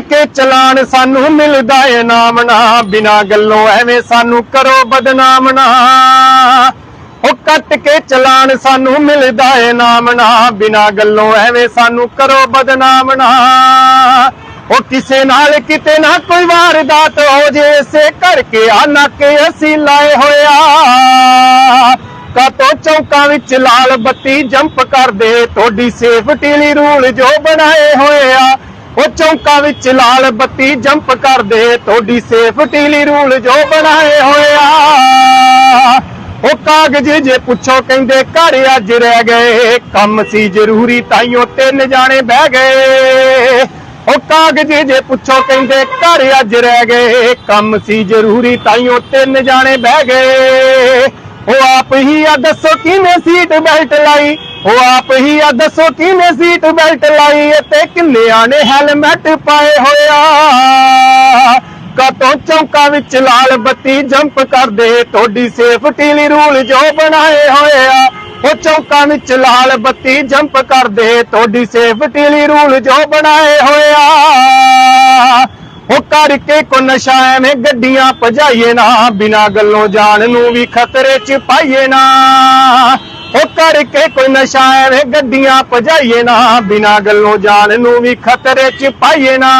ਕੇ ਚਲਾਨ ਸਾਨੂੰ ਮਿਲਦਾ ਏ ਨਾਮ ਨਾ, ਬਿਨਾ ਗੱਲੋਂ ਐਵੇਂ ਸਾਨੂੰ ਕਰੋ ਬਦਨਾਮ ਨਾ। ਉਹ ਕੱਟ ਕੇ ਚਲਾਨ ਸਾਨੂੰ ਮਿਲਦਾ ਏ ਨਾਮ ਨਾ, ਬਿਨਾ ਗੱਲੋਂ ਐਵੇਂ ਸਾਨੂੰ ਕਰੋ ਬਦਨਾਮ ਨਾ। ਉਹ ਕਿਸੇ ਨਾਲ ਕਿਤੇ ਨਾ ਕੋਈ ਵਾਰਦਾਤ ਹੋ ਜੇ, ਇਸੇ ਕਰਕੇ ਆ ਨਾਕੇ ਅਸੀਂ ਲਾਏ ਹੋਇਆ। ਕਾਤੋਂ ਚੌਕਾਂ ਵਿੱਚ ਲਾਲ ਬੱਤੀ ਜੰਪ ਕਰਦੇ, ਤੁਹਾਡੀ ਸੇਫਟੀ ਲਈ ਰੂਲ ਜੋ ਬਣਾਏ ਹੋਏ ਉਹ ਚੌਂਕਾਂ ਵਿੱਚ ਲਾਲ ਬੱਤੀ ਜੰਪ ਕਰਦੇ, ਤੁਹਾਡੀ ਸੇਫਟੀ ਲਈ ਰੂਲ ਜੋ ਬਣਾਏ ਹੋਏ ਉਹ ਕਾਗਜ਼ ਜੇ ਪੁੱਛੋ ਕਹਿੰਦੇ ਘਰ ਅੱਜ ਰਹਿ ਗਏ, ਕੰਮ ਸੀ ਜ਼ਰੂਰੀ ਤਾਈਓ ਤਿੰਨ ਜਾਣੇ ਬਹਿ ਗਏ। ਉਹ ਕਾਗਜ਼ ਜੇ ਪੁੱਛੋ ਕਹਿੰਦੇ ਘਰ ਅੱਜ ਰਹਿ ਗਏ, ਕੰਮ ਸੀ ਜ਼ਰੂਰੀ ਤਾਈਓ ਤਿੰਨ ਜਾਣੇ ਬਹਿ ਗਏ। ਹੀ ਆ ਦੱਸੋ ਕਿਨੇ ਸੀਟ ਬੈਲਟ ਲਾਈ? ਉਹ ਆਪ ਹੀ ਆ ਦੱਸੋ ਕਿਨੇ ਸੀਟ ਬੈਲਟ ਲਾਈ? ਤੇ ਕਿੰਨਿਆਂ ਨੇ ਹੈਲਮਟ ਪਾਏ ਹੋਇਆ? ਕਤੋਂ ਚੌਂਕਾਂ ਵਿੱਚ ਲਾਲ ਬੱਤੀ ਜੰਪ ਕਰਦੇ? ਤੁਹਾਡੀ ਸੇਫਟੀ ਲਈ ਰੂਲ ਜੋ ਬਣਾਏ ਹੋਏ ਆ। ਉਹ ਚੌਂਕਾਂ ਵਿੱਚ ਲਾਲ ਬੱਤੀ ਜੰਪ ਕਰਦੇ? ਤੁਹਾਡੀ ਸੇਫਟੀ ਲਈ ਰੂਲ ਜੋ ਬਣਾਏ ਹੋਏ ਆ। ਕਰਕੇ ਕੋ ਨਸ਼ਾ ਐਵੇਂ ਗੱਡੀਆਂ ਭਜਾਈਏ ਨਾ, ਬਿਨਾ ਗੱਲੋਂ ਜਾਣ ਨੂੰ ਵੀ ਖਤਰੇ ਚ ਪਾਈਏ ਨਾ। ਉਹ ਕਰਕੇ ਕੋਈ ਨਸ਼ਾ ਐਵੇਂ ਗੱਡੀਆਂ ਭਜਾਈਏ ਨਾ, ਬਿਨਾ ਗੱਲੋਂ ਜਾਨ ਨੂੰ ਵੀ ਖਤਰੇ ਚ ਪਾਈਏ ਨਾ।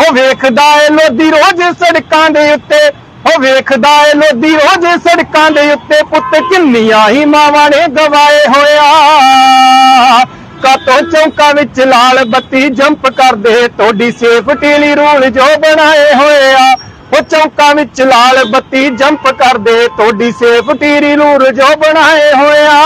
ਉਹ ਵੇਖਦਾ ਏ ਲੋਦੀ ਰੋਜ਼ ਸੜਕਾਂ ਦੇ ਉੱਤੇ, ਉਹ ਵੇਖਦਾ ਏ ਲੋਦੀ ਰੋਜ਼ ਸੜਕਾਂ ਦੇ ਉੱਤੇ, ਪੁੱਤ ਕਿੰਨੀਆਂ ਹੀ ਮਾਵਾਂ ਨੇ ਗਵਾਏ ਹੋਇਆ। ਕਾਤੋਂ ਚੌਂਕਾਂ ਵਿੱਚ ਲਾਲ ਬੱਤੀ ਜੰਪ ਕਰਦੇ, ਤੁਹਾਡੀ ਸੇਫਟੀ ਲਈ ਰੂਲ ਜੋ ਬਣਾਏ ਹੋਏ ਆ। ਉਹ ਚੌਂਕਾਂ ਵਿੱਚ ਲਾਲ ਬੱਤੀ ਜੰਪ ਕਰਦੇ, ਤੁਹਾਡੀ ਸੇਫਟੀ ਲਈ ਰੂਲ ਜੋ ਬਣਾਏ ਹੋਇਆ